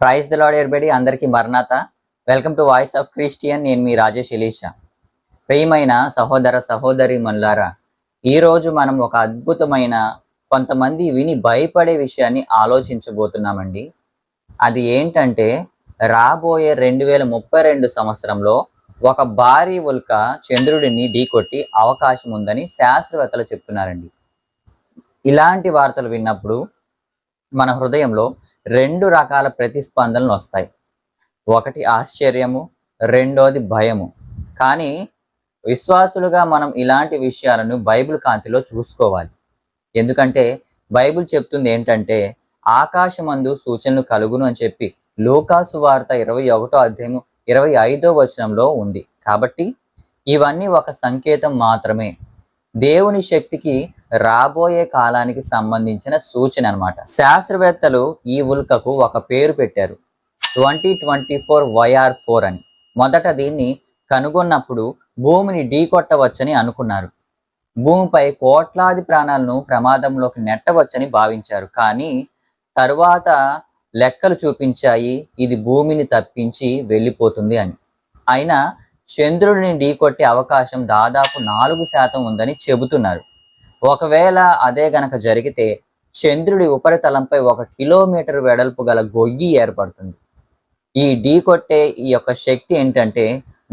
Praise the lord ఎర్బడి అందరికీ మరణాత. Welcome to voice of Christian నేను మీ రాజేష్ ఎలీషా. ప్రియమైన సహోదర సహోదరి మనులారా ఈరోజు మనం ఒక అద్భుతమైన కొంతమంది విని భయపడే విషయాన్ని ఆలోచించబోతున్నామండి. అది ఏంటంటే రాబోయే రెండు వేల ముప్పై రెండు సంవత్సరంలో ఒక భారీ ఉల్క చంద్రుడిని ఢీకొట్టి అవకాశం ఉందని శాస్త్రవేత్తలు చెప్తున్నారండి. ఇలాంటి వార్తలు విన్నప్పుడు మన హృదయంలో రెండు రకాల ప్రతిస్పందనలు వస్తాయి. ఒకటి ఆశ్చర్యము రెండోది భయము. కానీ విశ్వాసులుగా మనం ఇలాంటి విషయాలను బైబిల్ కాంతిలో చూసుకోవాలి. ఎందుకంటే బైబిల్ చెప్తుంది ఏంటంటే ఆకాశమందు సూచనలు కలుగును అని చెప్పి లోకాసు వార్త ఇరవై ఒకటో అధ్యాయము ఇరవై ఐదో వచనంలో ఉంది. కాబట్టి ఇవన్నీ ఒక సంకేతం మాత్రమే. దేవుని శక్తికి రాబోయే కాలానికి సంబంధించిన సూచన అనమాట శాస్త్రవేత్తలు ఈ ఉల్కకు ఒక పేరు పెట్టారు. Twenty twenty four YR four అని. మొదట దీన్ని కనుగొన్నప్పుడు భూమిని ఢీకొట్టవచ్చని అనుకున్నారు. భూమిపై కోట్లాది ప్రాణాలను ప్రమాదంలోకి నెట్టవచ్చని భావించారు. కానీ తరువాత లెక్కలు చూపించాయి ఇది భూమిని తప్పించి వెళ్ళిపోతుంది అని. అయినా చంద్రుడిని ఢీకొట్టే అవకాశం దాదాపు నాలుగు శాతం ఉందని చెబుతున్నారు. ఒకవేళ అదే గనక జరిగితే చంద్రుడి ఉపరితలంపై ఒక కిలోమీటర్ వెడల్పు గల గొయ్యి ఏర్పడుతుంది. ఈ ఢీకొట్టే ఈ యొక్క శక్తి ఏంటంటే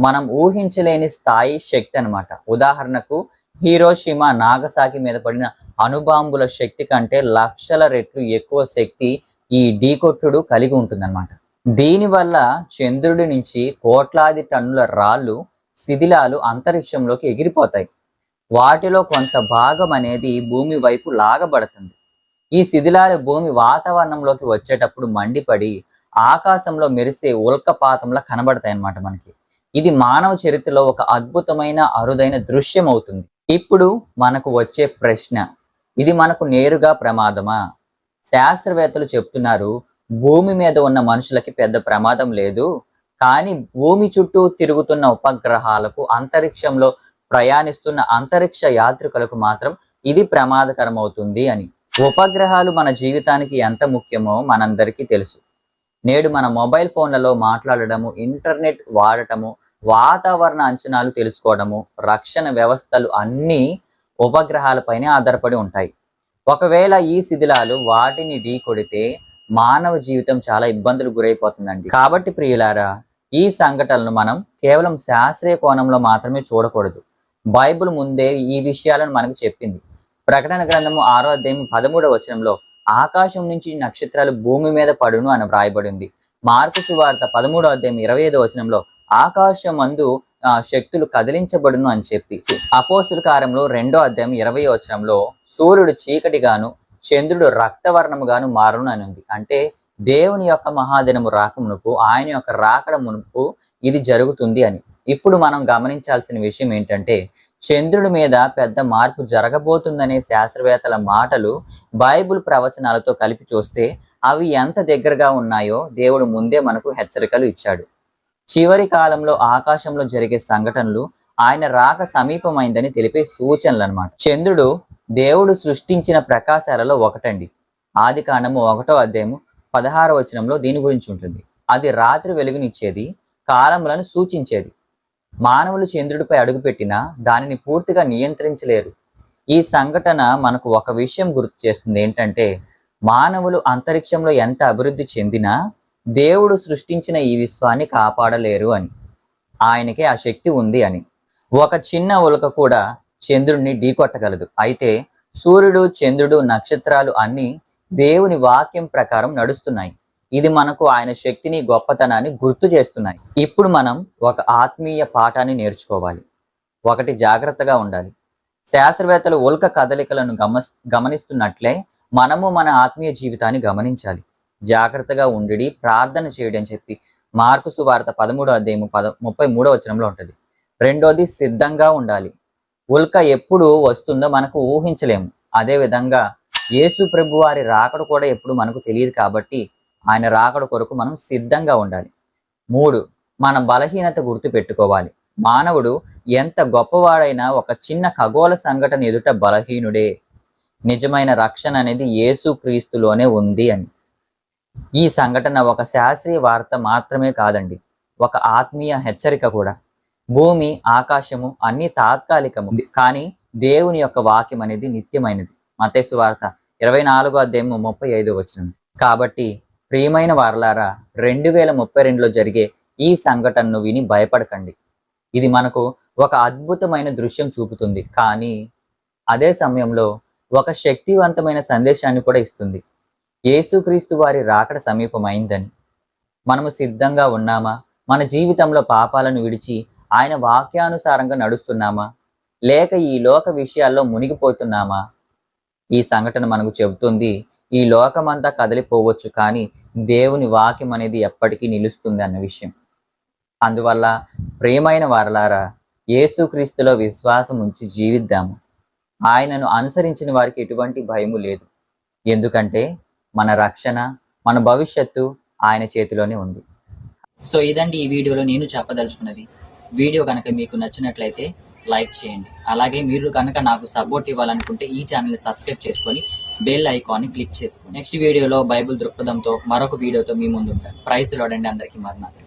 మనం ఊహించలేని స్థాయి శక్తి అన్నమాట. ఉదాహరణకు హీరోషిమా నాగసాకి మీద పడిన అణుబాంబుల శక్తి కంటే లక్షల రెట్లు ఎక్కువ శక్తి ఈ ఢీకొట్టుడు కలిగి ఉంటుందన్నమాట. దీనివల్ల చంద్రుడి నుంచి కోట్లాది టన్నుల రాళ్ళు శిథిలాలు అంతరిక్షంలోకి ఎగిరిపోతాయి. వాటిలో కొంత భాగం అనేది భూమి వైపు లాగబడుతుంది. ఈ శిథిలాలు భూమి వాతావరణంలోకి వచ్చేటప్పుడు మండిపడి ఆకాశంలో మెరిసే ఉల్కపాతంలా కనబడతాయి అన్నమాట మనకి. ఇది మానవ చరిత్రలో ఒక అద్భుతమైన అరుదైన దృశ్యం అవుతుంది ఇప్పుడు మనకు వచ్చే ప్రశ్న ఇది మనకు నేరుగా ప్రమాదమా? శాస్త్రవేత్తలు చెప్తున్నారు భూమి మీద ఉన్న మనుషులకి పెద్ద ప్రమాదం లేదు కానీ భూమి చుట్టూ తిరుగుతున్న ఉపగ్రహాలకు అంతరిక్షంలో ప్రయాణిస్తున్న అంతరిక్ష యాత్రికులకు మాత్రం ఇది ప్రమాదకరమవుతుంది అని. ఉపగ్రహాలు మన జీవితానికి ఎంత ముఖ్యమో మనందరికీ తెలుసు. నేడు మన మొబైల్ ఫోన్లలో మాట్లాడటము ఇంటర్నెట్ వాడటము వాతావరణ అంచనాలు తెలుసుకోవడము రక్షణ వ్యవస్థలు అన్నీ ఉపగ్రహాలపైనే ఆధారపడి ఉంటాయి. ఒకవేళ ఈ శిథిలాలు వాటిని ఢీకొడితే మానవ జీవితం చాలా ఇబ్బందులు గురైపోతుందండి. కాబట్టి ప్రియులారా ఈ సంఘటనలు మనం కేవలం శాస్త్రీయ కోణంలో మాత్రమే చూడకూడదు. బైబిల్ ముందే ఈ విషయాలను మనకు చెప్పింది. ప్రకటన గ్రంథము ఆరో అధ్యాయం పదమూడవ వచనంలో ఆకాశం నుంచి నక్షత్రాలు భూమి మీద పడును అని వ్రాయబడింది. మార్కు సువార్త పదమూడో అధ్యాయం ఇరవై ఐదో వచనంలో ఆకాశం మందు శక్తులు కదిలించబడును అని చెప్పి. అపోస్తుల కారంలో రెండో అధ్యాయం ఇరవై వచనంలో సూర్యుడు చీకటిగాను చంద్రుడు రక్తవర్ణముగాను మారును అని ఉంది. అంటే దేవుని యొక్క మహాదినము రాకమునుపు ఆయన యొక్క రాకడ మునుపు ఇది జరుగుతుంది అని. ఇప్పుడు మనం గమనించాల్సిన విషయం ఏంటంటే చంద్రుడి మీద పెద్ద మార్పు జరగబోతుందనే శాస్త్రవేత్తల మాటలు బైబిల్ ప్రవచనాలతో కలిపి చూస్తే అవి ఎంత దగ్గరగా ఉన్నాయో దేవుడు ముందే మనకు హెచ్చరికలు ఇచ్చాడు. చివరి కాలంలో ఆకాశంలో జరిగే సంఘటనలు ఆయన రాక సమీపమైందని తెలిపే సూచనలు అన్నమాట చంద్రుడు దేవుడు సృష్టించిన ప్రకాశాలలో ఒకటండి. ఆది కాండము ఒకటో అధ్యాయము పదహార వచనంలో దీని గురించి ఉంటుంది. అది రాత్రి వెలుగునిచ్చేది కాలములను సూచించేది. మానవులు చంద్రుడిపై అడుగుపెట్టినా దానిని పూర్తిగా నియంత్రించలేరు. ఈ సంఘటన మనకు ఒక విషయం గుర్తు చేస్తుంది ఏంటంటే మానవులు అంతరిక్షంలో ఎంత అభివృద్ధి చెందినా దేవుడు సృష్టించిన ఈ విశ్వాన్ని కాపాడలేరు అని. ఆయనకే ఆ శక్తి ఉంది అని. ఒక చిన్న ఉలక కూడా చంద్రుడిని ఢీకొట్టగలదు. అయితే సూర్యుడు చంద్రుడు నక్షత్రాలు అన్నీ దేవుని వాక్యం ప్రకారం నడుస్తున్నాయి. ఇది మనకు ఆయన శక్తిని గొప్పతనాన్ని గుర్తు చేస్తున్నాయి. ఇప్పుడు మనం ఒక ఆత్మీయ పాఠాన్ని నేర్చుకోవాలి. ఒకటి జాగ్రత్తగా ఉండాలి. శాస్త్రవేత్తలు ఉల్క కదలికలను గమ గమనిస్తున్నట్లే మనము మన ఆత్మీయ జీవితాన్ని గమనించాలి. జాగ్రత్తగా ఉండి ప్రార్థన చేయడం చెప్పి మార్కు సువార్త పదమూడో అధ్యయము పద ముప్పై మూడో వచనంలో ఉంటుంది. రెండోది సిద్ధంగా ఉండాలి. ఉల్క ఎప్పుడు వస్తుందో మనకు ఊహించలేము. అదే విధంగా యేసు ప్రభువారి రాకడు రాకడ కూడా ఎప్పుడు మనకు తెలియదు కాబట్టి ఆయన రాకడ కొరకు మనం సిద్ధంగా ఉండాలి. మూడు మన బలహీనత గుర్తు పెట్టుకోవాలి. మానవుడు ఎంత గొప్పవాడైనా ఒక చిన్న ఖగోళ సంఘటన ఎదుట బలహీనుడే. నిజమైన రక్షణ అనేది యేసు క్రీస్తులోనే ఉంది అని. ఈ సంఘటన ఒక శాస్త్రీయ వార్త మాత్రమే కాదండి ఒక ఆత్మీయ హెచ్చరిక కూడా. భూమి ఆకాశము అన్ని తాత్కాలికము కానీ దేవుని యొక్క వాక్యం అనేది నిత్యమైనది. మతేసు వార్త ఇరవై నాలుగో అధ్యాయము ముప్పై ఐదో వచ్చిన కాబట్టి ప్రియమైన వారలారా రెండు వేల ముప్పై రెండులో జరిగే ఈ సంఘటనను విని భయపడకండి. ఇది మనకు ఒక అద్భుతమైన దృశ్యం చూపుతుంది. కానీ అదే సమయంలో ఒక శక్తివంతమైన సందేశాన్ని కూడా ఇస్తుంది. యేసుక్రీస్తు వారి రాకడ సమీపమైందని. మనము సిద్ధంగా ఉన్నామా? మన జీవితంలో పాపాలను విడిచి ఆయన వాక్యానుసారంగా నడుస్తున్నామా? లేక ఈ లోక విషయాల్లో మునిగిపోతున్నామా? ఈ సంఘటన మనకు చెబుతుంది ఈ లోకమంతా కదిలిపోవచ్చు కానీ దేవుని వాక్యం అనేది ఎప్పటికీ నిలుస్తుంది అన్న విషయం. అందువల్ల ప్రేమైన వారలారా యేసుక్రీస్తులో విశ్వాసం ఉంచి జీవిద్దాము. ఆయనను అనుసరించిన వారికి ఎటువంటి భయము లేదు. ఎందుకంటే మన రక్షణ మన భవిష్యత్తు ఆయన చేతిలోనే ఉంది. సో ఇదండి ఈ వీడియోలో నేను చెప్పదలుచుకున్నది. వీడియో కనుక మీకు నచ్చినట్లయితే లైక్ చేయండి. అలాగే మీరు కనుక నాకు సపోర్ట్ ఇవ్వాలనుకుంటే ఈ ఛానల్ని సబ్స్క్రైబ్ చేసుకొని బెల్ ఐకాన్ని క్లిక్ చేసుకోండి. నెక్స్ట్ వీడియోలో బైబిల్ దృక్పథంతో మరొక వీడియోతో మీ ముందు ఉంటాను ప్రైజ్ లోడండి అందరికీ మరణాలు